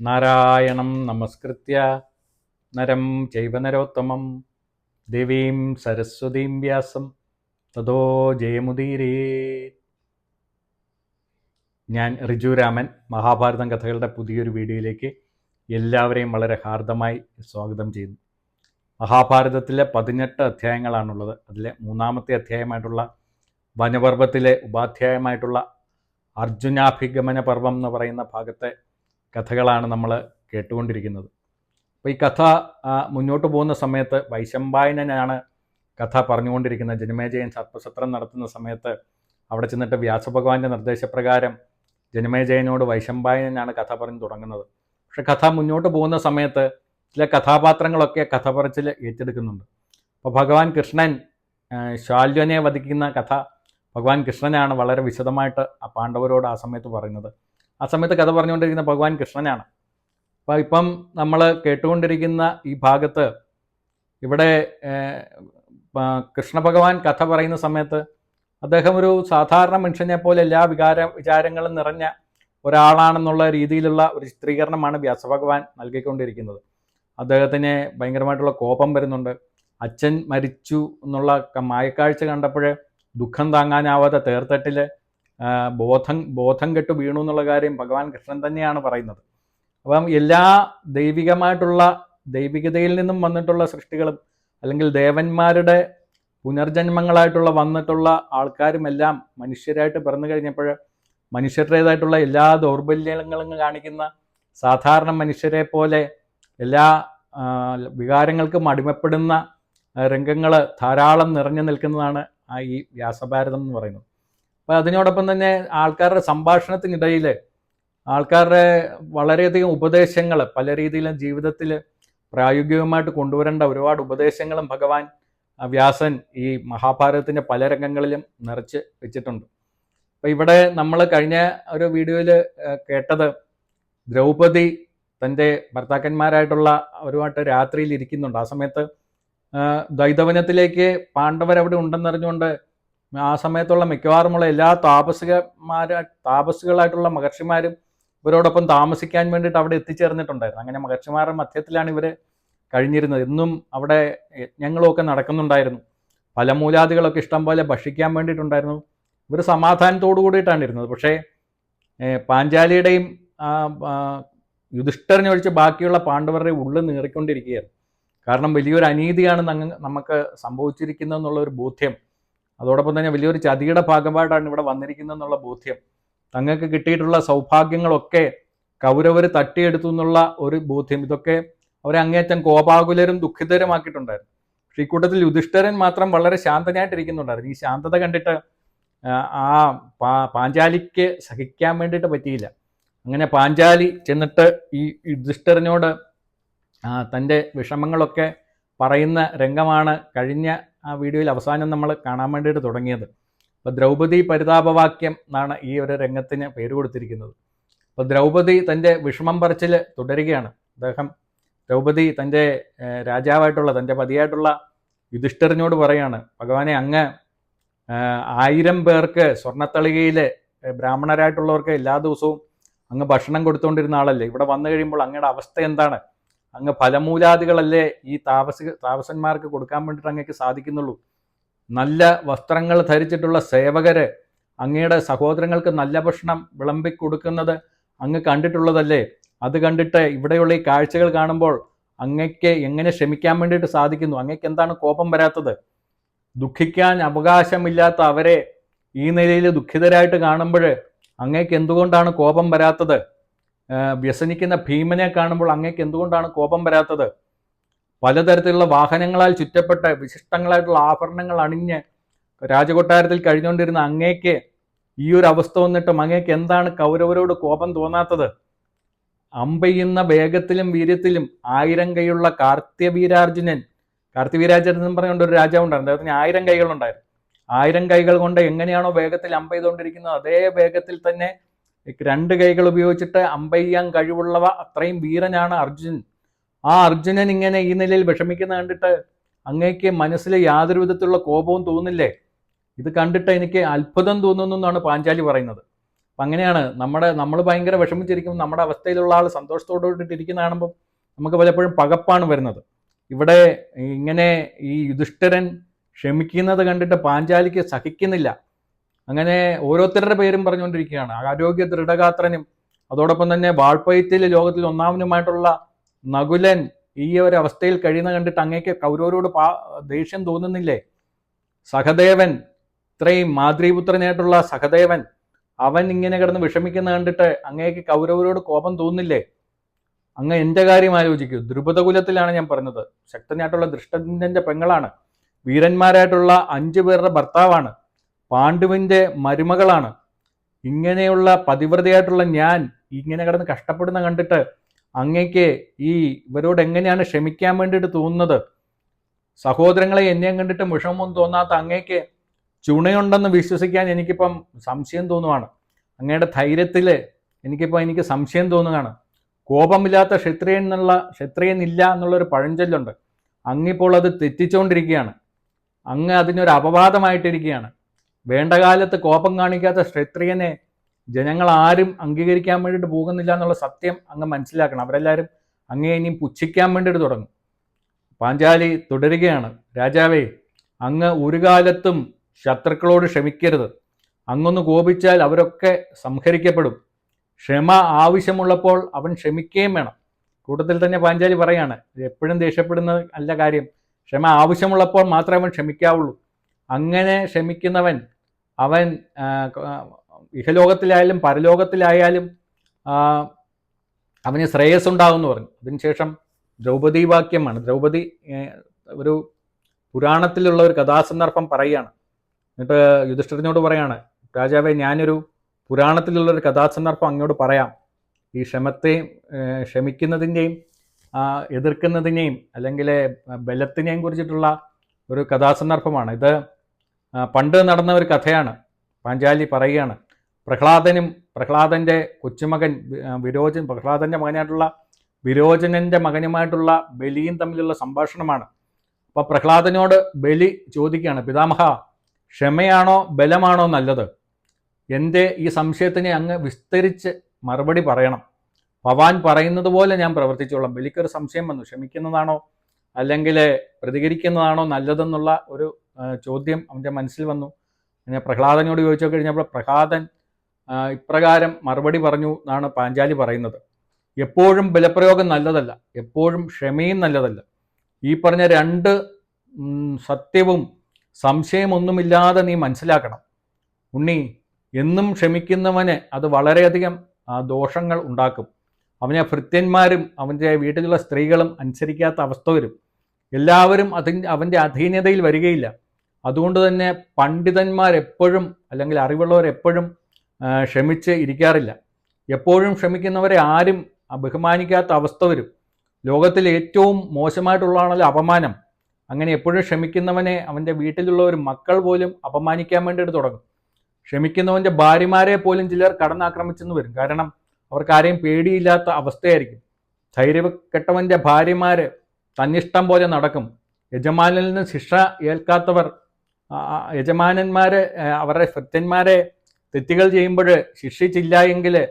നാരായണം നമസ്കൃത്യ. നരം ചൈവനരോത്തമം ദേവീം സരസ്വതീം വ്യാസം. തതോ ജയമുദീരേ. ഞാൻ റിജു രാമൻ മഹാഭാരതം കഥകളുടെ പുതിയൊരു വീഡിയോയിലേക്ക് എല്ലാവരെയും വളരെ ഹാർദമായി സ്വാഗതം ചെയ്യുന്നു. മഹാഭാരതത്തിലെ പതിനെട്ട് അധ്യായങ്ങളാണുള്ളത്. അതിലെ മൂന്നാമത്തെ അധ്യായമായിട്ടുള്ള വനപർവത്തിലെ ഉപാധ്യായമായിട്ടുള്ള അർജുനാഭിഗമന പർവം എന്ന് പറയുന്ന ഭാഗത്തെ കഥകളാണ് നമ്മൾ കേട്ടുകൊണ്ടിരിക്കുന്നത്. അപ്പോൾ ഈ കഥ മുന്നോട്ട് പോകുന്ന സമയത്ത് വൈശമ്പായനനാണ് കഥ പറഞ്ഞുകൊണ്ടിരിക്കുന്നത്. ജനമേജയൻ സർപ്പസത്രം നടത്തുന്ന സമയത്ത് അവിടെ ചെന്നിട്ട് വ്യാസഭഗവാന്റെ നിർദ്ദേശപ്രകാരം ജനമേജയനോട് വൈശമ്പായനാണ് കഥ പറഞ്ഞു തുടങ്ങുന്നത്. പക്ഷെ കഥ മുന്നോട്ട് പോകുന്ന സമയത്ത് ചില കഥാപാത്രങ്ങളൊക്കെ കഥ പറച്ചിൽ ഏറ്റെടുക്കുന്നുണ്ട്. അപ്പോൾ ഭഗവാൻ കൃഷ്ണൻ ശാല്യനെ വധിക്കുന്ന കഥ ഭഗവാൻ കൃഷ്ണനാണ് വളരെ വിശദമായിട്ട് ആ പാണ്ഡവരോട് ആ സമയത്ത് പറയുന്നത്. ആ സമയത്ത് കഥ പറഞ്ഞുകൊണ്ടിരിക്കുന്ന ഭഗവാൻ കൃഷ്ണനാണ്. അപ്പോൾ ഇപ്പം നമ്മൾ കേട്ടുകൊണ്ടിരിക്കുന്ന ഈ ഭാഗത്ത് ഇവിടെ കൃഷ്ണ ഭഗവാൻ കഥ പറയുന്ന സമയത്ത് അദ്ദേഹം ഒരു സാധാരണ മനുഷ്യനെ പോലെ എല്ലാ വികാര വിചാരങ്ങളും നിറഞ്ഞ ഒരാളാണെന്നുള്ള രീതിയിലുള്ള ഒരു ചിത്രീകരണമാണ് വ്യാസഭഗവാൻ നൽകിക്കൊണ്ടിരിക്കുന്നത്. അദ്ദേഹത്തിന് ഭയങ്കരമായിട്ടുള്ള കോപം വരുന്നുണ്ട്. അച്ഛൻ മരിച്ചു എന്നുള്ള മായക്കാഴ്ച കണ്ടപ്പോൾ ദുഃഖം താങ്ങാനാവാതെ തേർത്തട്ടിൽ ബോധം ബോധം കെട്ട് വീണു എന്നുള്ള കാര്യം ഭഗവാൻ കൃഷ്ണൻ തന്നെയാണ് പറയുന്നത്. അപ്പം എല്ലാ ദൈവികമായിട്ടുള്ള ദൈവികതയിൽ നിന്നും വന്നിട്ടുള്ള സൃഷ്ടികളും അല്ലെങ്കിൽ ദേവന്മാരുടെ പുനർജന്മങ്ങളായിട്ടുള്ള വന്നിട്ടുള്ള ആൾക്കാരുമെല്ലാം മനുഷ്യരായിട്ട് പിറന്നു കഴിഞ്ഞപ്പോൾ മനുഷ്യരുടേതായിട്ടുള്ള എല്ലാ ദൗർബല്യങ്ങളും കാണിക്കുന്ന സാധാരണ മനുഷ്യരെ പോലെ എല്ലാ വികാരങ്ങൾക്കും അടിമപ്പെടുന്ന രംഗങ്ങൾ ധാരാളം നിറഞ്ഞു നിൽക്കുന്നതാണ് ആ ഈ വ്യാസഭാരതം എന്ന് പറയുന്നത്. അപ്പോൾ അതിനോടൊപ്പം തന്നെ ആൾക്കാരുടെ സംഭാഷണത്തിനിടയിൽ ആൾക്കാരുടെ വളരെയധികം ഉപദേശങ്ങൾ പല രീതിയിലും ജീവിതത്തിൽ പ്രായോഗികമായിട്ട് കൊണ്ടുവരേണ്ട ഒരുപാട് ഉപദേശങ്ങളും ഭഗവാൻ വ്യാസൻ ഈ മഹാഭാരതത്തിന്റെ പല രംഗങ്ങളിലും നിറച്ച് വെച്ചിട്ടുണ്ട്. അപ്പോൾ ഇവിടെ നമ്മൾ കഴിഞ്ഞ ഒരു വീഡിയോയിൽ കേട്ടത് ദ്രൗപദി തന്റെ ഭർത്താക്കന്മാരായിട്ടുള്ള ഒരുപാട് രാത്രിയിൽ ഇരിക്കുന്നുണ്ട്. ആ സമയത്ത് ദ്വൈതവനത്തിലേക്ക് പാണ്ഡവരവിടെ ഉണ്ടെന്നറിഞ്ഞുകൊണ്ട് ആ സമയത്തുള്ള മിക്കവാറുമുള്ള എല്ലാ താപസികമാര താപസികളായിട്ടുള്ള മഹർഷിമാരും ഇവരോടൊപ്പം താമസിക്കാൻ വേണ്ടിയിട്ട് അവിടെ എത്തിച്ചേർന്നിട്ടുണ്ടായിരുന്നു. അങ്ങനെ മഹർഷിമാരുടെ മധ്യത്തിലാണ് ഇവർ കഴിഞ്ഞിരുന്നത്. ഇന്നും അവിടെ യജ്ഞങ്ങളുമൊക്കെ നടക്കുന്നുണ്ടായിരുന്നു. ഫലമൂലാദികളൊക്കെ ഇഷ്ടം പോലെ ഭക്ഷിക്കാൻ വേണ്ടിയിട്ടുണ്ടായിരുന്നു. ഇവർ സമാധാനത്തോടു കൂടിയിട്ടാണ് ഇരുന്നത്. പക്ഷേ പാഞ്ചാലിയുടെയും യുധിഷ്ഠറിനെ ഒഴിച്ച് ബാക്കിയുള്ള പാണ്ഡവരുടെ ഉള്ളിൽ നീറിക്കൊണ്ടിരിക്കുകയായിരുന്നു കാരണം വലിയൊരു അനീതിയാണ് നമുക്ക് സംഭവിച്ചിരിക്കുന്നത് എന്നുള്ള ഒരു ബോധ്യം അതോടൊപ്പം തന്നെ വലിയൊരു ചതിയുടെ ഭാഗമായിട്ടാണ് ഇവിടെ വന്നിരിക്കുന്നത് എന്നുള്ള ബോധ്യം. തങ്ങൾക്ക് കിട്ടിയിട്ടുള്ള സൗഭാഗ്യങ്ങളൊക്കെ കൗരവർ തട്ടിയെടുത്തു എന്നുള്ള ഒരു ബോധ്യം. ഇതൊക്കെ അവരെ അങ്ങേറ്റം കോപാകുലരും ദുഃഖിതരുമാക്കിയിട്ടുണ്ടായിരുന്നു. പക്ഷേ ഈ കൂട്ടത്തിൽ യുധിഷ്ഠിരൻ മാത്രം വളരെ ശാന്തനായിട്ടിരിക്കുന്നുണ്ടായിരുന്നു. ഈ ശാന്തത കണ്ടിട്ട് ആ, പാഞ്ചാലിക്ക് സഹിക്കാൻ വേണ്ടിയിട്ട് പറ്റിയില്ല. അങ്ങനെ പാഞ്ചാലി ചെന്നിട്ട് ഈ യുധിഷ്ഠരനോട് തന്റെ വിഷമങ്ങളൊക്കെ പറയുന്ന രംഗമാണ് കഴിഞ്ഞ ആ വീഡിയോയിൽ അവസാനം നമ്മൾ കാണാൻ വേണ്ടിയിട്ട് തുടങ്ങിയത്. അപ്പോൾ ദ്രൗപദി പരിതാപവാക്യം എന്നാണ് ഈ ഒരു രംഗത്തിന് പേര് കൊടുത്തിരിക്കുന്നത്. അപ്പോൾ ദ്രൗപദി തന്റെ വിഷമം പറച്ചിൽ തുടരുകയാണ്. അദ്ദേഹം ദ്രൗപദി തന്റെ രാജാവായിട്ടുള്ള തന്റെ പതിയായിട്ടുള്ള യുധിഷ്ഠിരനോട് പറയാണ് ഭഗവാനെ അങ്ങ് ആയിരം പേർക്ക് സ്വർണത്തളികയിൽ ബ്രാഹ്മണരായിട്ടുള്ളവർക്ക് എല്ലാ ദിവസവും അങ്ങ് ഭക്ഷണം കൊടുത്തുകൊണ്ടിരുന്ന ആളല്ലേ? ഇവിടെ വന്നു കഴിയുമ്പോൾ അങ്ങയുടെ അവസ്ഥ എന്താണ്? അങ്ങ് ഫലമൂലാദികളല്ലേ ഈ താപസ താപസന്മാർക്ക് കൊടുക്കാൻ വേണ്ടിയിട്ട് അങ്ങേക്ക് സാധിക്കുന്നുള്ളൂ. നല്ല വസ്ത്രങ്ങൾ ധരിച്ചിട്ടുള്ള സേവകര് അങ്ങയുടെ സഹോദരങ്ങൾക്ക് നല്ല ഭക്ഷണം വിളമ്പി കൊടുക്കുന്നത് അങ്ങ് കണ്ടിട്ടുള്ളതല്ലേ? അത് കണ്ടിട്ട് ഇവിടെയുള്ള ഈ കാഴ്ചകൾ കാണുമ്പോൾ അങ്ങയ്ക്ക് എങ്ങനെ ക്ഷമിക്കാൻ വേണ്ടിയിട്ട് സാധിക്കുന്നു? അങ്ങയ്ക്ക് എന്താണ് കോപം വരാത്തത്? ദുഃഖിക്കാൻ അവകാശമില്ലാത്ത അവരെ ഈ നിലയിൽ ദുഃഖിതരായിട്ട് കാണുമ്പോൾ അങ്ങേക്ക് എന്തുകൊണ്ടാണ് കോപം വരാത്തത്? വ്യസനിക്കുന്ന ഭീമനെ കാണുമ്പോൾ അങ്ങേക്ക് എന്തുകൊണ്ടാണ് കോപം വരാത്തത്? പലതരത്തിലുള്ള വാഹനങ്ങളാൽ ചുറ്റപ്പെട്ട വിശിഷ്ടങ്ങളായിട്ടുള്ള ആഭരണങ്ങൾ അണിഞ്ഞ് രാജകൊട്ടാരത്തിൽ കഴിഞ്ഞുകൊണ്ടിരുന്ന അങ്ങേക്ക് ഈ ഒരു അവസ്ഥ വന്നിട്ടും അങ്ങേക്ക് എന്താണ് കൗരവരോട് കോപം തോന്നാത്തത്? അമ്പെയ്യുന്ന വേഗത്തിലും വീര്യത്തിലും ആയിരം കൈയുള്ള കാർത്യവീരാർജുനൻ കാർത്തിവീരാർജുനൻ എന്ന് പറഞ്ഞുകൊണ്ട് ഒരു രാജാവ് ഉണ്ടായിരുന്നു. അദ്ദേഹത്തിന് ആയിരം കൈകളുണ്ടായിരുന്നു. ആയിരം കൈകൾ കൊണ്ട് എങ്ങനെയാണോ വേഗത്തിൽ അമ്പ ചെയ്തുകൊണ്ടിരിക്കുന്നത് അതേ വേഗത്തിൽ തന്നെ രണ്ട് കൈകൾ ഉപയോഗിച്ചിട്ട് അമ്പയ്യാൻ കഴിവുള്ളവ അത്രയും വീരനാണ് അർജുനൻ ആ അർജുനൻ ഇങ്ങനെ ഈ നിലയിൽ വിഷമിക്കുന്ന കണ്ടിട്ട് അങ്ങേക്ക് മനസ്സിൽ യാതൊരു വിധത്തിലുള്ള കോപവും തോന്നില്ലേ? ഇത് കണ്ടിട്ട് എനിക്ക് അത്ഭുതം തോന്നുന്നു എന്നാണ് പാഞ്ചാലി പറയുന്നത്. അപ്പം അങ്ങനെയാണ് നമ്മുടെ നമ്മൾ ഭയങ്കര വിഷമിച്ചിരിക്കുമ്പോൾ നമ്മുടെ അവസ്ഥയിലുള്ള ആൾ സന്തോഷത്തോടുകൂടിയിട്ട് ഇരിക്കുന്ന കാണുമ്പോൾ നമുക്ക് പലപ്പോഴും പകപ്പാണ് വരുന്നത്. ഇവിടെ ഇങ്ങനെ ഈ യുധിഷ്ഠിരൻ ക്ഷമിക്കുന്നത് കണ്ടിട്ട് പാഞ്ചാലിക്ക് സഹിക്കുന്നില്ല. അങ്ങനെ ഓരോരുത്തരുടെ പേരും പറഞ്ഞുകൊണ്ടിരിക്കുകയാണ്. ആരോഗ്യ ദൃഢഗാത്രനും അതോടൊപ്പം തന്നെ വാൾപ്പയത്തിൽ ലോകത്തിൽ ഒന്നാമനുമായിട്ടുള്ള നകുലൻ ഈ ഒരു അവസ്ഥയിൽ കഴിയുന്ന കണ്ടിട്ട് അങ്ങേക്ക് കൗരവരോട് പാ ദേഷ്യം തോന്നുന്നില്ലേ? സഹദേവൻ ഇത്രയും മാതൃപുത്രനായിട്ടുള്ള സഹദേവൻ അവൻ ഇങ്ങനെ കിടന്ന് വിഷമിക്കുന്ന കണ്ടിട്ട് അങ്ങേക്ക് കൗരവരോട് കോപം തോന്നില്ലേ അങ്ങ് എന്റെ കാര്യം ആലോചിക്കൂ. ദ്രുപദകുലത്തിലാണ് ഞാൻ പറഞ്ഞത്. ശക്തനായിട്ടുള്ള ദൃഷ്ടന്റെ പെങ്ങളാണ്. വീരന്മാരായിട്ടുള്ള അഞ്ചു പേരുടെ ഭർത്താവാണ്. പാണ്ഡുവിന്റെ മരുമകളാണ്. ഇങ്ങനെയുള്ള പതിവ്രതയായിട്ടുള്ള ഞാൻ ഇങ്ങനെ കിടന്ന് കഷ്ടപ്പെടുന്ന കണ്ടിട്ട് അങ്ങേക്ക് ഈ ഇവരോട് എങ്ങനെയാണ് ക്ഷമിക്കാൻ വേണ്ടിയിട്ട് തോന്നുന്നത്? സഹോദരങ്ങളെ എന്നെയും കണ്ടിട്ട് വിഷമമൊന്നും തോന്നാത്ത അങ്ങേക്ക് ചുണയുണ്ടെന്ന് വിശ്വസിക്കാൻ എനിക്കിപ്പം സംശയം തോന്നുവാണ്. അങ്ങയുടെ ധൈര്യത്തിൽ എനിക്കിപ്പോൾ എനിക്ക് സംശയം തോന്നുകയാണ്. കോപമില്ലാത്ത ക്ഷത്രിയൻ എന്നുള്ള ക്ഷത്രിയൻ ഇല്ല എന്നുള്ളൊരു പഴഞ്ചൊല്ലുണ്ട്. അങ്ങിപ്പോൾ അത് തെറ്റിച്ചുകൊണ്ടിരിക്കുകയാണ് അങ്ങ് അതിനൊരു അപവാദമായിട്ടിരിക്കുകയാണ് വേണ്ട കാലത്ത് കോപം കാണിക്കാത്ത ക്ഷത്രിയനെ ജനങ്ങൾ ആരും അംഗീകരിക്കാൻ വേണ്ടിയിട്ട് പോകുന്നില്ല എന്നുള്ള സത്യം അങ്ങ് മനസ്സിലാക്കണം. അവരെല്ലാവരും അങ്ങേ ഇനിയും പുച്ഛിക്കാൻ വേണ്ടിയിട്ട് തുടങ്ങും. പാഞ്ചാലി തുടരുകയാണ്. രാജാവേ അങ്ങ് ഒരു കാലത്തും ശത്രുക്കളോട് ക്ഷമിക്കരുത്. അങ്ങൊന്ന് കോപിച്ചാൽ അവരൊക്കെ സംഹരിക്കപ്പെടും. ക്ഷമ ആവശ്യമുള്ളപ്പോൾ അവൻ ക്ഷമിക്കുകയും വേണം. കൂട്ടത്തിൽ തന്നെ പാഞ്ചാലി പറയാണ് എപ്പോഴും ദേഷ്യപ്പെടുന്ന അല്ല കാര്യം. ക്ഷമ ആവശ്യമുള്ളപ്പോൾ മാത്രമേ അവൻ ക്ഷമിക്കാവുള്ളൂ. അങ്ങനെ ക്ഷമിക്കുന്നവൻ അവൻ ഇഹലോകത്തിലായാലും പരലോകത്തിലായാലും അവന് ശ്രേയസ് ഉണ്ടാവും എന്ന് പറഞ്ഞു. അതിനുശേഷം ദ്രൗപദി വാക്യമാണ് ദ്രൗപദി ഒരു പുരാണത്തിലുള്ള ഒരു കഥാസന്ദർഭം പറയുകയാണ്. എന്നിട്ട് യുധിഷ്ഠിരനോട് പറയാണ് രാജാവെ ഞാനൊരു പുരാണത്തിലുള്ള ഒരു കഥാസന്ദർഭം അങ്ങോട്ട് പറയാം. ഈ ക്ഷമത്തെയും ക്ഷമിക്കുന്നതിന്റെയും എതിർക്കുന്നതിനെയും അല്ലെങ്കിൽ ബലത്തിനെയും കുറിച്ചിട്ടുള്ള ഒരു കഥാസന്ദർഭമാണ്. ഇത് പണ്ട് നടന്ന ഒരു കഥയാണ്. പാഞ്ചാലി പറയുകയാണ് പ്രഹ്ലാദനും പ്രഹ്ലാദന്റെ കൊച്ചുമകൻ വിരോചൻ പ്രഹ്ലാദന്റെ മകനായിട്ടുള്ള വിരോചനന്റെ മകനുമായിട്ടുള്ള ബലിയും തമ്മിലുള്ള സംഭാഷണമാണ്. അപ്പോൾ പ്രഹ്ലാദനോട് ബലി ചോദിക്കുകയാണ് പിതാമഹ ക്ഷമയാണോ ബലമാണോ നല്ലത്? എന്റെ ഈ സംശയത്തിനെ അങ്ങ് വിസ്തരിച്ച് മറുപടി പറയണം. പവാൻ പറയുന്നത് പോലെ ഞാൻ പ്രവർത്തിച്ചോളാം. ബലിക്കൊരു സംശയം വന്നു. ക്ഷമിക്കുന്നതാണോ? അല്ലെങ്കിൽ പ്രതികരിക്കുന്നതാണോ നല്ലതെന്നുള്ള ഒരു ചോദ്യം അവന്റെ മനസ്സിൽ വന്നു. ഞാൻ പ്രഹ്ലാദനോട് ചോദിച്ചു കഴിഞ്ഞപ്പോൾ പ്രഹ്ലാദൻ ഇപ്രകാരം മറുപടി പറഞ്ഞു എന്നാണ് പാഞ്ചാലി പറയുന്നത്. എപ്പോഴും ബലപ്രയോഗം നല്ലതല്ല എപ്പോഴും ക്ഷമയും നല്ലതല്ല. ഈ പറഞ്ഞ രണ്ട് സത്യവും സംശയമൊന്നുമില്ലാതെ നീ മനസ്സിലാക്കണം. ഉണ്ണി എന്നും ക്ഷമിക്കുന്നവന് അത് വളരെയധികം ദോഷങ്ങൾ ഉണ്ടാക്കും. അവനെ ഭൃത്യന്മാരും അവന്റെ വീട്ടിലുള്ള സ്ത്രീകളും അനുസരിക്കാത്ത അവസ്ഥ വരും. എല്ലാവരും അതിന്റെ അവന്റെ അധീനതയിൽ വരികയില്ല. അതുകൊണ്ട് തന്നെ പണ്ഡിതന്മാർ എപ്പോഴും അല്ലെങ്കിൽ അറിവുള്ളവർ എപ്പോഴും ക്ഷമിച്ച് ഇരിക്കാറില്ല. എപ്പോഴും ക്ഷമിക്കുന്നവരെ ആരും ബഹുമാനിക്കാത്ത അവസ്ഥ വരും. ലോകത്തിൽ ഏറ്റവും മോശമായിട്ടുള്ളതാണല്ലോ അപമാനം. അങ്ങനെ എപ്പോഴും ക്ഷമിക്കുന്നവനെ അവന്റെ വീട്ടിലുള്ള ഒരു മക്കൾ പോലും അപമാനിക്കാൻ വേണ്ടിയിട്ട് തുടങ്ങും. ക്ഷമിക്കുന്നവന്റെ ഭാര്യമാരെ പോലും ചിലർ കടന്നാക്രമിച്ചെന്ന് വരും. കാരണം അവർക്ക് ആരെയും പേടിയില്ലാത്ത അവസ്ഥയായിരിക്കും. ധൈര്യക്കെട്ടവന്റെ ഭാര്യമാർ തന്നിഷ്ടം പോലെ നടക്കും. യജമാനിൽ നിന്ന് ശിക്ഷ ഏൽക്കാത്തവർ യജമാനന്മാര് അവരുടെ ഭൃത്യന്മാരെ തെറ്റുകൾ ചെയ്യുമ്പോൾ ശിക്ഷിച്ചില്ല എങ്കിൽ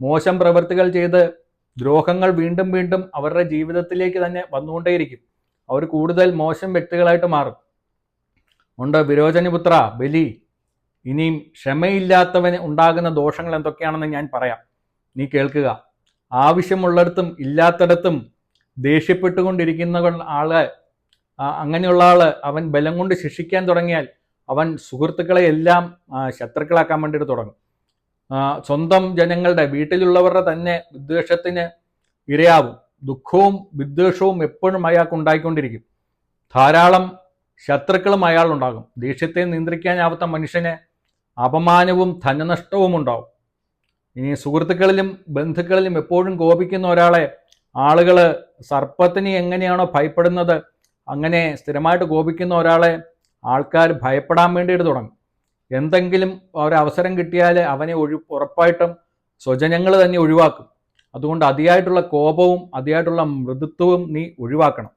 മോശം പ്രവൃത്തികൾ ചെയ്ത് ദ്രോഹങ്ങൾ വീണ്ടും വീണ്ടും അവരുടെ ജീവിതത്തിലേക്ക് തന്നെ വന്നുകൊണ്ടേയിരിക്കും. അവർ കൂടുതൽ മോശം വ്യക്തികളായിട്ട് മാറും. ഉണ്ട് വിരോചനപുത്ര ബലി. ഇനിയും ക്ഷമയില്ലാത്തവന് ഉണ്ടാകുന്ന ദോഷങ്ങൾ എന്തൊക്കെയാണെന്ന് ഞാൻ പറയാം. നീ കേൾക്കുക. ആവശ്യമുള്ളിടത്തും ഇല്ലാത്തിടത്തും ദേഷ്യപ്പെട്ടുകൊണ്ടിരിക്കുന്ന ആൾ അങ്ങനെയുള്ള ആൾ അവൻ ബലം കൊണ്ട് ശിക്ഷിക്കാൻ തുടങ്ങിയാൽ അവൻ സുഹൃത്തുക്കളെ എല്ലാം ശത്രുക്കളാക്കാൻ വേണ്ടിയിട്ട് തുടങ്ങും. സ്വന്തം ജനങ്ങളുടെ വീട്ടിലുള്ളവരുടെ തന്നെ വിദ്വേഷത്തിന് ഇരയാവും. ദുഃഖവും വിദ്വേഷവും എപ്പോഴും അയാൾക്ക് ഉണ്ടായിക്കൊണ്ടിരിക്കും. ധാരാളം ശത്രുക്കളും അയാളുണ്ടാകും ദേഷ്യത്തെ നിയന്ത്രിക്കാനാവാത്ത മനുഷ്യന് അപമാനവും ധനനഷ്ടവും ഉണ്ടാവും. ഇനി സുഹൃത്തുക്കളിലും ബന്ധുക്കളിലും എപ്പോഴും കോപിക്കുന്ന ഒരാളെ ആളുകൾ സർപ്പത്തിന് എങ്ങനെയാണോ ഭയപ്പെടുന്നത് അങ്ങനെ സ്ഥിരമായിട്ട് കോപിക്കുന്ന ഒരാളെ ആൾക്കാർ ഭയപ്പെടാൻ വേണ്ടിയിട്ട് തുടങ്ങും. എന്തെങ്കിലും ഒരവസരം കിട്ടിയാൽ അവനെ ഒഴി ഉറപ്പായിട്ടും സ്വജനങ്ങൾ തന്നെ ഒഴിവാക്കും. അതുകൊണ്ട് അതിയായിട്ടുള്ള കോപവും അതിയായിട്ടുള്ള മൃദുത്വവും നീ ഒഴിവാക്കണം.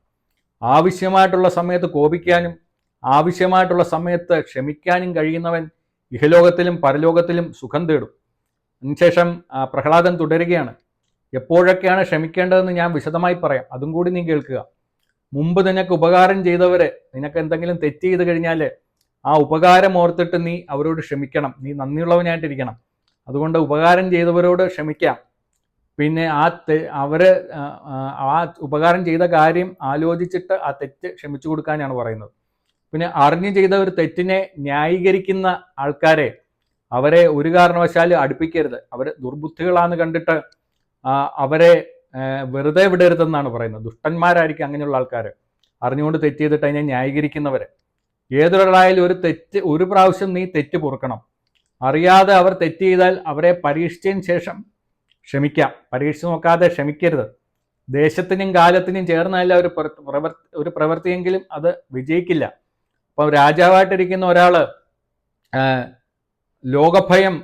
ആവശ്യമായിട്ടുള്ള സമയത്ത് കോപിക്കാനും ആവശ്യമായിട്ടുള്ള സമയത്ത് ക്ഷമിക്കാനും കഴിയുന്നവൻ ഇഹലോകത്തിലും പരലോകത്തിലും സുഖം തേടും. അതിനുശേഷം പ്രഹ്ലാദൻ തുടരുകയാണ്. എപ്പോഴൊക്കെയാണ് ക്ഷമിക്കേണ്ടതെന്ന് ഞാൻ വിശദമായി പറയാം. അതും കൂടി നീ കേൾക്കുക. മുമ്പ് നിനക്ക് ഉപകാരം ചെയ്തവരെ നിനക്ക് എന്തെങ്കിലും തെറ്റ് ചെയ്ത് കഴിഞ്ഞാൽ ആ ഉപകാരം ഓർത്തിട്ട് നീ അവരോട് ക്ഷമിക്കണം. നീ നന്ദിയുള്ളവനായിട്ടിരിക്കണം. അതുകൊണ്ട് ഉപകാരം ചെയ്തവരോട് ക്ഷമിക്കാം. പിന്നെ ആ തെ അവരെ ആ, ഉപകാരം ചെയ്ത കാര്യം ആലോചിച്ചിട്ട് ആ തെറ്റ് ക്ഷമിച്ചു കൊടുക്കാനാണ് പറയുന്നത്. പിന്നെ അറിഞ്ഞു ചെയ്ത ഒരു തെറ്റിനെ ന്യായീകരിക്കുന്ന ആൾക്കാരെ അവരെ ഒരു കാരണവശാലും അടുപ്പിക്കരുത്. അവർ ദുർബുദ്ധികളാന്ന് കണ്ടിട്ട് അവരെ വെറുതെ വിടരുതെന്നാണ് പറയുന്നത്. ദുഷ്ടന്മാരായിരിക്കും അങ്ങനെയുള്ള ആൾക്കാർ അറിഞ്ഞുകൊണ്ട് തെറ്റ് ചെയ്തിട്ട് അതിനെ ന്യായീകരിക്കുന്നവർ ഏതൊരാളായാലും ഒരു തെറ്റ് ഒരു പ്രാവശ്യം നീ തെറ്റ് പൊറുക്കണം. അറിയാതെ അവർ തെറ്റ് ചെയ്താൽ അവരെ പരീക്ഷിച്ചതിന് ശേഷം ക്ഷമിക്കാം. പരീക്ഷിച്ച് നോക്കാതെ ക്ഷമിക്കരുത്. ദേശത്തിനും കാലത്തിനും ചേർന്നല്ല ഒരു പ്രവർത്തി ഒരു പ്രവൃത്തിയെങ്കിലും അത് വിജയിക്കില്ല. അപ്പം രാജാവായിട്ടിരിക്കുന്ന ഒരാൾ ലോകഭയം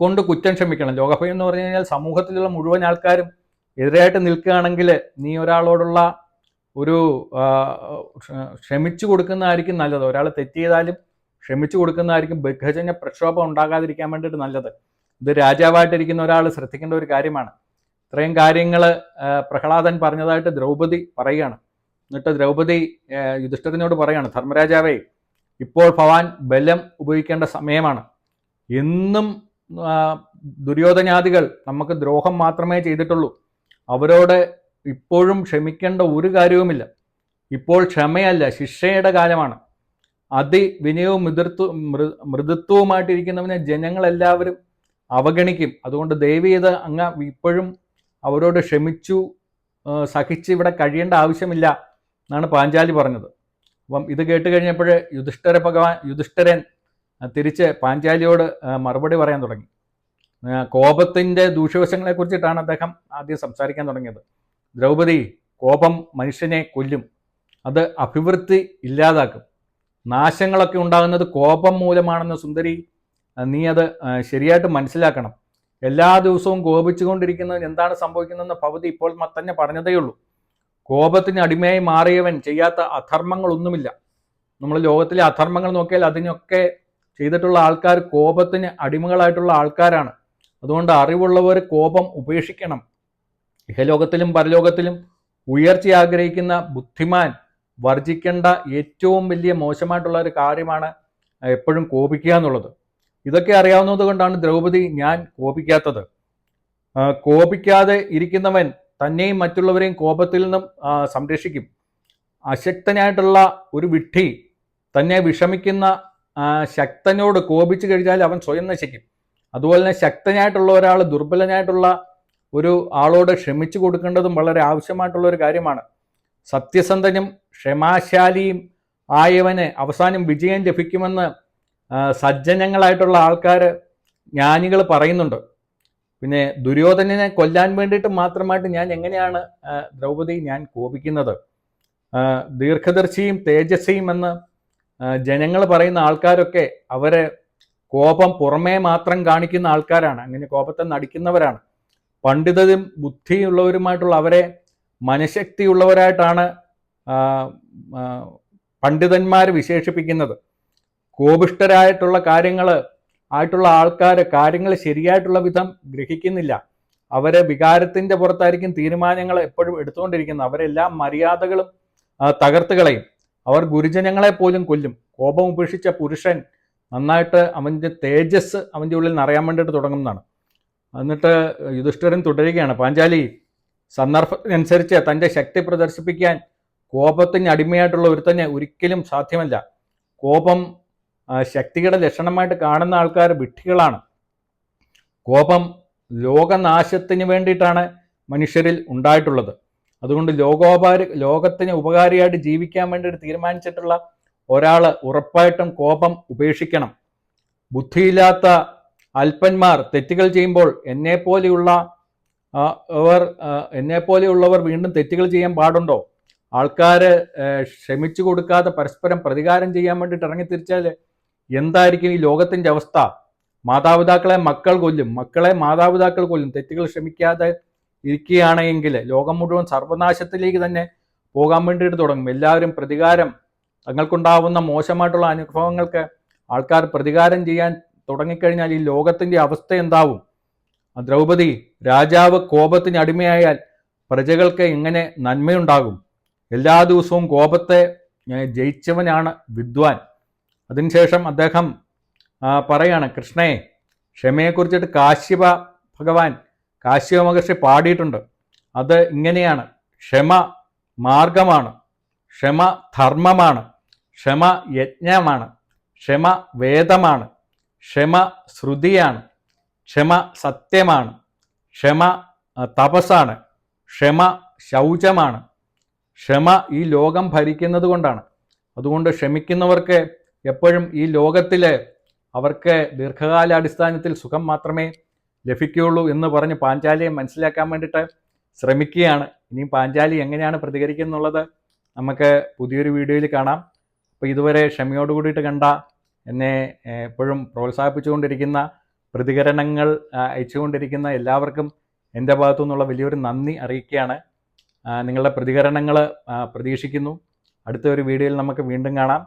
കൊണ്ട് കുറ്റം ക്ഷമിക്കണം. ലോകഭയം എന്ന് പറഞ്ഞു കഴിഞ്ഞാൽ സമൂഹത്തിലുള്ള മുഴുവൻ ആൾക്കാരും എതിരായിട്ട് നിൽക്കുകയാണെങ്കിൽ നീ ഒരാളോടുള്ള ഒരു ക്ഷമിച്ചു കൊടുക്കുന്നതായിരിക്കും നല്ലത്. ഒരാൾ തെറ്റ് ചെയ്താലും ക്ഷമിച്ചു കൊടുക്കുന്നതായിരിക്കും ബഹജന പ്രക്ഷോഭം ഉണ്ടാകാതിരിക്കാൻ വേണ്ടിയിട്ട് നല്ലത്. ഇത് രാജാവായിട്ടിരിക്കുന്ന ഒരാൾ ശ്രദ്ധിക്കേണ്ട ഒരു കാര്യമാണ്. ഇത്രയും കാര്യങ്ങൾ പ്രഹ്ലാദൻ പറഞ്ഞതായിട്ട് ദ്രൗപദി പറയുകയാണ്. എന്നിട്ട് ദ്രൗപദി യുധിഷ്ഠരനോട് പറയാണ് ധർമ്മരാജാവേ ഇപ്പോൾ ഭവാൻ ബലം ഉപയോഗിക്കേണ്ട സമയമാണ്. എന്നും ദുര്യോധനാദികൾ നമുക്ക് ദ്രോഹം മാത്രമേ ചെയ്തിട്ടുള്ളൂ. അവരോട് ഇപ്പോഴും ക്ഷമിക്കേണ്ട ഒരു കാര്യവുമില്ല. ഇപ്പോൾ ക്ഷമയല്ല ശിക്ഷയുടെ കാലമാണ്. അതിവിനയവും മൃദൃത്വ മൃ മൃദുത്വവുമായിട്ടിരിക്കുന്നവനെ ജനങ്ങളെല്ലാവരും അവഗണിക്കും. അതുകൊണ്ട് ദയവ് ചെയ്ത് അങ്ങ് ഇപ്പോഴും അവരോട് ക്ഷമിച്ചു സഹിച്ച് ഇവിടെ കഴിയേണ്ട ആവശ്യമില്ല എന്നാണ് പാഞ്ചാലി പറഞ്ഞത്. അപ്പം ഇത് കേട്ട് കഴിഞ്ഞപ്പോൾ യുധിഷ്ഠര ഭഗവാൻ യുധിഷ്ഠരൻ തിരിച്ച് പാഞ്ചാലിയോട് മറുപടി പറയാൻ തുടങ്ങി. കോപത്തിന്റെ ദൂഷ്യവശങ്ങളെ കുറിച്ചിട്ടാണ് അദ്ദേഹം ആദ്യം സംസാരിക്കാൻ തുടങ്ങിയത്. ദ്രൗപദി കോപം മനുഷ്യനെ കൊല്ലും. അത് അഭിവൃദ്ധി ഇല്ലാതാക്കും. നാശങ്ങളൊക്കെ ഉണ്ടാകുന്നത് കോപം മൂലമാണെന്ന് സുന്ദരി നീ അത് ശരിയായിട്ട് മനസ്സിലാക്കണം. എല്ലാ ദിവസവും കോപിച്ചുകൊണ്ടിരിക്കുന്നതിന് എന്താണ് സംഭവിക്കുന്നതെന്ന് ഭവതി ഇപ്പോൾ തന്നെ പറഞ്ഞതേ ഉള്ളൂ. കോപത്തിന് അടിമയായി മാറിയവൻ ചെയ്യാത്ത അധർമ്മങ്ങളൊന്നുമില്ല. നമ്മൾ ലോകത്തിലെ അധർമ്മങ്ങൾ നോക്കിയാൽ അതിനൊക്കെ ചെയ്തിട്ടുള്ള ആൾക്കാർ കോപത്തിന് അടിമകളായിട്ടുള്ള ആൾക്കാരാണ്. അതുകൊണ്ട് അറിവുള്ളവർ കോപം ഉപേക്ഷിക്കണം. ഇഹലോകത്തിലും പരലോകത്തിലും ഉയർച്ച ആഗ്രഹിക്കുന്ന ബുദ്ധിമാൻ വർജിക്കേണ്ട ഏറ്റവും വലിയ മോശമായിട്ടുള്ള ഒരു കാര്യമാണ് എപ്പോഴും കോപിക്കുക എന്നുള്ളത്. ഇതൊക്കെ അറിയാവുന്നത് കൊണ്ടാണ് ദ്രൗപദി ഞാൻ കോപിക്കാത്തത്. കോപിക്കാതെ ഇരിക്കുന്നവൻ തന്നെയും മറ്റുള്ളവരെയും കോപത്തിൽ നിന്നും സംരക്ഷിക്കും. അശക്തനായിട്ടുള്ള ഒരു വിഡ്ഢി തന്നെ വിഷമിക്കുന്ന ശക്തനോട് കോപിച്ചു കഴിഞ്ഞാൽ അവൻ സ്വയം നശിക്കും. അതുപോലെ തന്നെ ശക്തനായിട്ടുള്ള ഒരാൾ ദുർബലനായിട്ടുള്ള ഒരു ആളോട് ക്ഷമിച്ചു കൊടുക്കേണ്ടതും വളരെ ആവശ്യമായിട്ടുള്ള ഒരു കാര്യമാണ്. സത്യസന്ധനും ക്ഷമാശാലിയും ആയവന് അവസാനം വിജയം ലഭിക്കുമെന്ന് സജ്ജനങ്ങളായിട്ടുള്ള ആൾക്കാർ ജ്ഞാനികൾ പറയുന്നുണ്ട്. പിന്നെ ദുര്യോധനനെ കൊല്ലാൻ വേണ്ടിയിട്ട് മാത്രമായിട്ട് ഞാൻ എങ്ങനെയാണ് ദ്രൗപദി ഞാൻ കോപിക്കുന്നത്? ദീർഘദർശിയും തേജസ്വിയും എന്ന് ജനങ്ങൾ പറയുന്ന ആൾക്കാരൊക്കെ അവർ കോപം പുറമേ മാത്രം കാണിക്കുന്ന ആൾക്കാരാണ്. അങ്ങനെ കോപത്തെ നടിക്കുന്നവരാണ്. പണ്ഡിതരും ബുദ്ധിയുള്ളവരുമായിട്ടുള്ള അവരെ മനഃശക്തിയുള്ളവരായിട്ടാണ് പണ്ഡിതന്മാർ വിശേഷിപ്പിക്കുന്നത്. കോപിഷ്ടരായിട്ടുള്ള കാര്യങ്ങൾ ആയിട്ടുള്ള ആൾക്കാർ കാര്യങ്ങൾ ശരിയായിട്ടുള്ള വിധം ഗ്രഹിക്കുന്നില്ല. അവരെ വികാരത്തിന്റെ പുറത്തായിരിക്കും തീരുമാനങ്ങൾ എപ്പോഴും എടുത്തുകൊണ്ടിരിക്കുന്നത്. അവരെല്ലാം മര്യാദകളും തകർത്തുകളെയും തകർത്ത് കളയും. അവർ ഗുരുജനങ്ങളെ പോലും കൊല്ലും. കോപം ഉപേക്ഷിച്ച പുരുഷൻ നന്നായിട്ട് അവന്റെ തേജസ് അവന്റെ ഉള്ളിൽ നിറയാൻ വേണ്ടിയിട്ട് തുടങ്ങുന്നതാണ്. എന്നിട്ട് യുധിഷ്ഠിരൻ തുടരുകയാണ്. പാഞ്ചാലി സന്ദർഭത്തിനനുസരിച്ച് തന്റെ ശക്തി പ്രദർശിപ്പിക്കാൻ കോപത്തിന് അടിമയായിട്ടുള്ള ഒരുത്തന്നെ ഒരിക്കലും സാധ്യമല്ല. കോപം ശക്തിയുടെ ലക്ഷണമായിട്ട് കാണുന്ന ആൾക്കാർ വിഡ്ഢികളാണ്. കോപം ലോകനാശത്തിന് വേണ്ടിയിട്ടാണ് മനുഷ്യരിൽ ഉണ്ടായിട്ടുള്ളത്. അതുകൊണ്ട് ലോകോപാരി ലോകത്തിന് ഉപകാരിയായിട്ട് ജീവിക്കാൻ വേണ്ടിയിട്ട് തീരുമാനിച്ചിട്ടുള്ള ഒരാൾ ഉറപ്പായിട്ടും കോപം ഉപേക്ഷിക്കണം. ബുദ്ധിയില്ലാത്ത അല്പന്മാർ തെറ്റുകൾ ചെയ്യുമ്പോൾ എന്നെ പോലെയുള്ള അവർ എന്നെ പോലെയുള്ളവർ വീണ്ടും തെറ്റുകൾ ചെയ്യാൻ പാടുണ്ടോ? ആൾക്കാർ ക്ഷമിച്ചു കൊടുക്കാതെ പരസ്പരം പ്രതികാരം ചെയ്യാൻ വേണ്ടിയിട്ട് ഇറങ്ങി തിരിച്ചാൽ എന്തായിരിക്കും ഈ ലോകത്തിന്റെ അവസ്ഥ? മാതാപിതാക്കളെ മക്കൾ കൊല്ലും മക്കളെ മാതാപിതാക്കൾ കൊല്ലും തെറ്റുകൾ ക്ഷമിക്കാതെ ഇരിക്കുകയാണെങ്കിൽ ലോകം മുഴുവൻ സർവനാശത്തിലേക്ക് തന്നെ പോകാൻ വേണ്ടിയിട്ട് തുടങ്ങും. എല്ലാവരും പ്രതികാരം തങ്ങൾക്കുണ്ടാവുന്ന മോശമായിട്ടുള്ള അനുഭവങ്ങൾക്ക് ആൾക്കാർ പ്രതികാരം ചെയ്യാൻ തുടങ്ങിക്കഴിഞ്ഞാൽ ഈ ലോകത്തിന്റെ അവസ്ഥ എന്താവും? ദ്രൗപദി രാജാവ് കോപത്തിന് അടിമയായാൽ പ്രജകൾക്ക് എങ്ങനെ നന്മയുണ്ടാകും? എല്ലാ ദിവസവും കോപത്തെ ജയിച്ചവനാണ് വിദ്വാൻ. അതിനുശേഷം അദ്ദേഹം പറയാണ് കൃഷ്ണയെ ക്ഷമയെക്കുറിച്ചിട്ട് കാശ്യപ ഭഗവാൻ കാശ്യപ മഹർഷി പാടിയിട്ടുണ്ട്. അത് ഇങ്ങനെയാണ്. ക്ഷമ മാർഗമാണ്. ക്ഷമ ധർമ്മമാണ്. ക്ഷമ യജ്ഞമാണ്. ക്ഷമ വേദമാണ്. ക്ഷമ ശ്രുതിയാണ്. ക്ഷമ സത്യമാണ്. ക്ഷമ തപസ്സാണ്. ക്ഷമ ശൗചമാണ്. ക്ഷമ ഈ ലോകം ഭരിക്കുന്നത് കൊണ്ടാണ്. അതുകൊണ്ട് ക്ഷമിക്കുന്നവർക്ക് എപ്പോഴും ഈ ലോകത്തിൽ അവർക്ക് ദീർഘകാലാടിസ്ഥാനത്തിൽ സുഖം മാത്രമേ ലഭിക്കുകയുള്ളൂ എന്ന് പറഞ്ഞ് പാഞ്ചാലിയെ മനസ്സിലാക്കാൻ വേണ്ടിയിട്ട് ശ്രമിക്കുകയാണ്. ഇനി പാഞ്ചാലി എങ്ങനെയാണ് പ്രതികരിക്കുന്നുള്ളത് നമുക്ക് പുതിയൊരു വീഡിയോയിൽ കാണാം. അപ്പോൾ ഇതുവരെ ക്ഷമയോട് കൂടിയിട്ട് കണ്ട എന്നെ എപ്പോഴും പ്രോത്സാഹിപ്പിച്ചുകൊണ്ടിരിക്കുന്ന പ്രതികരണങ്ങൾ അയച്ചുകൊണ്ടിരിക്കുന്ന എല്ലാവർക്കും എന്റെ ഭാഗത്തു നിന്നുള്ള വലിയൊരു നന്ദി അറിയിക്കുകയാണ്. നിങ്ങളുടെ പ്രതികരണങ്ങൾ പ്രതീക്ഷിക്കുന്നു. അടുത്ത ഒരു വീഡിയോയിൽ നമുക്ക് വീണ്ടും കാണാം.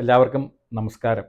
എല്ലാവർക്കും നമസ്കാരം.